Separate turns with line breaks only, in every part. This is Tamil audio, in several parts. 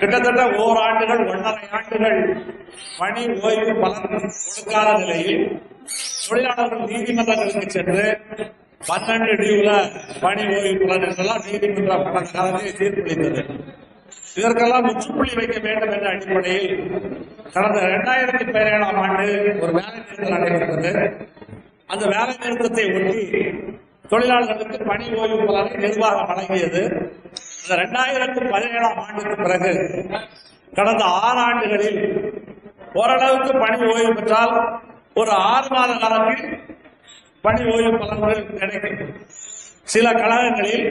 கிட்டத்தட்ட ஓராண்டுகள் ஒன்றரை ஆண்டுகள் பணி ஓய்வு பலன் கொடுக்காத நிலையில் தொழிலாளர்கள் நீதிமன்றங்களுக்கு சென்று பன்னெண்டு டியூல பணி ஓய்வு பலன் என்றெல்லாம் நீதிமன்றம் கடந்த காலத்தில் தீர்ப்பளித்தது. இதற்கெல்லாம் முற்றுப்புள்ளி வைக்க வேண்டும் என்ற அடிப்படையில் கடந்த இரண்டாயிரத்தி பதினேழாம் ஆண்டு ஒரு வேலை நிறுத்தம் நடைபெற்றது. அந்த வேலை நிறுத்தத்தை ஒட்டி தொழிலாளர்களுக்கு பணி ஓய்வு பலனை நிர்வாகம் வழங்கியது. இந்த ரெண்டாயிரத்து பதினேழாம் ஆண்டுக்கு பிறகு கடந்த ஆறு ஆண்டுகளில் ஓரளவுக்கு பணி ஓய்வு பெற்றால் ஒரு ஆறு மாத காலத்தில் பணி ஓய்வு பலன்கள் கிடைக்கும். சில கழகங்களில்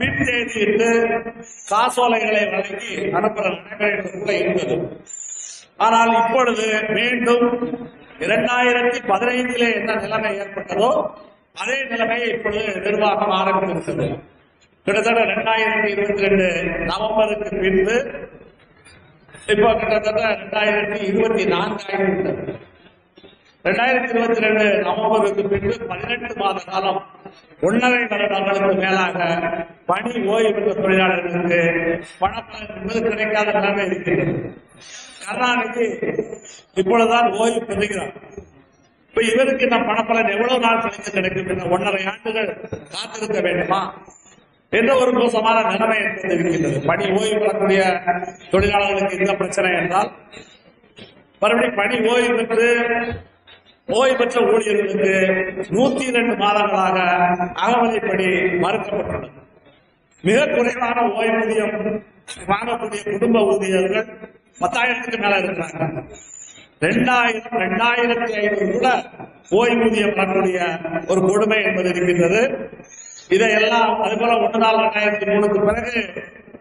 மின் தேதியிட்டு காசோலைகளை வழங்கி அனுப்புகிற நடைமுறைகள் கூட இருந்தது. ஆனால் இப்பொழுது மீண்டும் இரண்டாயிரத்தி பதினைந்திலே என்ன நிலைமை ஏற்பட்டதோ அதே நிலைமையை இப்பொழுது நிர்வாகம் ஆரம்பித்திருக்கிறது. கிட்டத்தட்ட இரண்டாயிரத்தி இருபத்தி ரெண்டு நவம்பருக்கு பின்பு இப்போ கிட்டத்தட்ட ரெண்டாயிரத்தி இருபத்தி நான்கு ரெண்டாயிரத்தி இருபத்தி ரெண்டு நவம்பருக்கு பின்பு பதினெட்டு மாத காலம் ஒன்றரை வருடங்களுக்கு மேலாக பணி ஓய்வு பெற்ற தொழிலாளர்களுக்கு பணப்பலன் என்பது கிடைக்காத நிலைமை இருக்கிறது கருணாநிதி இப்பொழுதுதான் ஓய்வு பெறுகிறார். இப்ப இவருக்கு இந்த பணப்பலன் எவ்வளவு நாள் கழித்து கிடைக்கும் ஒன்றரை ஆண்டுகள் காத்திருக்க வேண்டுமா? என்ற ஒரு மோசமான நிலைமை என்பது இருக்கின்றது. பணி ஓய்வு பெறக்கூடிய தொழிலாளர்களுக்கு என்ன பிரச்சனை என்றால் மறுபடியும் பணி ஓய்வு பெற்று ஓய்வு பெற்ற ஊழியர்களுக்கு நூத்தி இரண்டு மாதங்களாக அகவலைப்படி மறுக்கப்பட்டுள்ளது. மிக குறைவான ஓய்வூதியம் வாங்கக்கூடிய குடும்ப ஊதியர்கள் பத்தாயிரத்துக்கு மேல இருக்கிறாங்க. ரெண்டாயிரம் ரெண்டாயிரத்தி ஐநூறு கூட ஓய்வூதியம் பெறக்கூடிய ஒரு கொடுமை என்பது இருக்கின்றது. இதையெல்லாம் அதுபோல ஒன்று நாள் ரெண்டாயிரத்தி மூணுக்கு பிறகு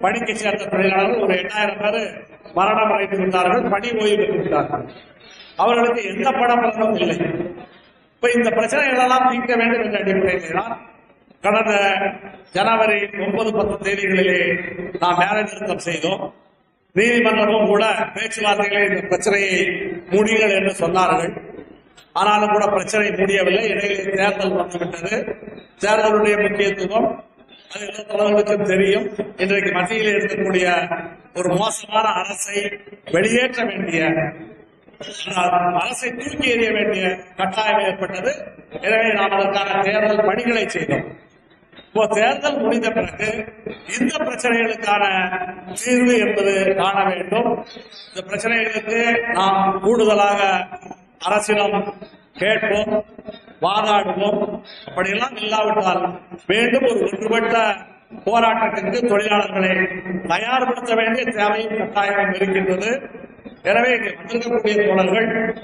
பணிக்கு சேர்ந்த தொழிலாளர்கள் ஒரு எட்டாயிரம் பேர் மரணம் அடைந்து விட்டார்கள் பணி ஓய்வு பெற்று விட்டார்கள் அவர்களுக்கு எந்த பணப்பலனும் இல்லை. இப்ப இந்த பிரச்சனைகளெல்லாம் தீர்க்க வேண்டும் என்ற அடிப்படையில் தான் கடந்த ஜனவரி ஒன்பது பத்து தேதிகளிலே நாம் வேலை நிறுத்தம் செய்தோம். நீதிமன்றமும் கூட பேச்சுவார்த்தைகளை இந்த பிரச்சனையை முடிகள் என்று சொன்னார்கள். ஆனாலும் கூட பிரச்சனை முடியவில்லை. இடையிலே தேர்தல் வந்துவிட்டது. தேர்தலுடைய முக்கியத்துவம் அது எல்லா தலைவர்களுக்கும் தெரியும். இன்றைக்கு மத்தியில் இருக்கக்கூடிய ஒரு மோசமான அரசை வெளியேற்ற வேண்டிய அரசை தூக்கி எறிய வேண்டிய கட்டாயம் ஏற்பட்டது. எனவே நாம் அதற்கான தேர்தல் பணிகளை செய்தோம். இப்போ தேர்தல் முடிந்த பிறகு இந்த பிரச்சனைகளுக்கான தீர்வு என்பது காண வேண்டும். இந்த பிரச்சனைகளுக்கு நாம் கூடுதலாக அரசிடம் கேட்போம் வாதாடுவோம். அப்படியெல்லாம் இல்லாவிட்டால் மீண்டும் ஒரு ஒன்றுபட்ட போராட்டத்திற்கு தொழிலாளர்களை தயார்படுத்த வேண்டிய தேவையும் கட்டாயம் இருக்கின்றது. எனவே இங்கே வந்திருக்கக்கூடிய தோழர்கள்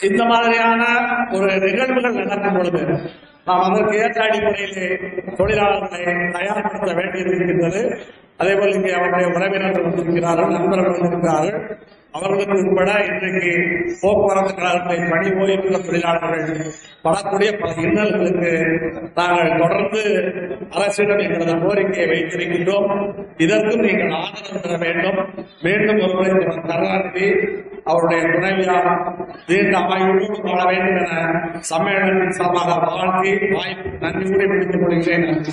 இந்த மாதிரியான ஒரு நிகழ்வுகள் நடக்கும் பொழுது நாம் அதற்கு ஏற்ற அடிப்படையிலே தொழிலாளர்களை தயார்படுத்த வேண்டியது அதேபோல் அதே போல் இங்கே அவருடைய உறவினர்கள் வந்திருக்கிறார்கள் நண்பர்கள் வந்திருக்கிறார்கள். அவர்களுக்கு உட்பட இன்றைக்கு போக்குவரத்து கழகத்தை பணி ஓய்வுள்ள தொழிலாளர்கள் படக்கூடிய பல இன்னல்களுக்கு நாங்கள் தொடர்ந்து அரசிடம் எங்களது கோரிக்கையை வைத்திருக்கின்றோம். இதற்கும் நீங்கள் ஆதரவு தர வேண்டும். மீண்டும் ஒருமுறை கருணாநிதி அவருடைய துணைவியார் நீண்ட ஆயுளோடு வாழ வேண்டும் என சம்மேளனத்தின் சார்பாக வாழ்த்தி வாய்ப்பு நன்றி கூறி முடித்துக் கொள்கிறேன்.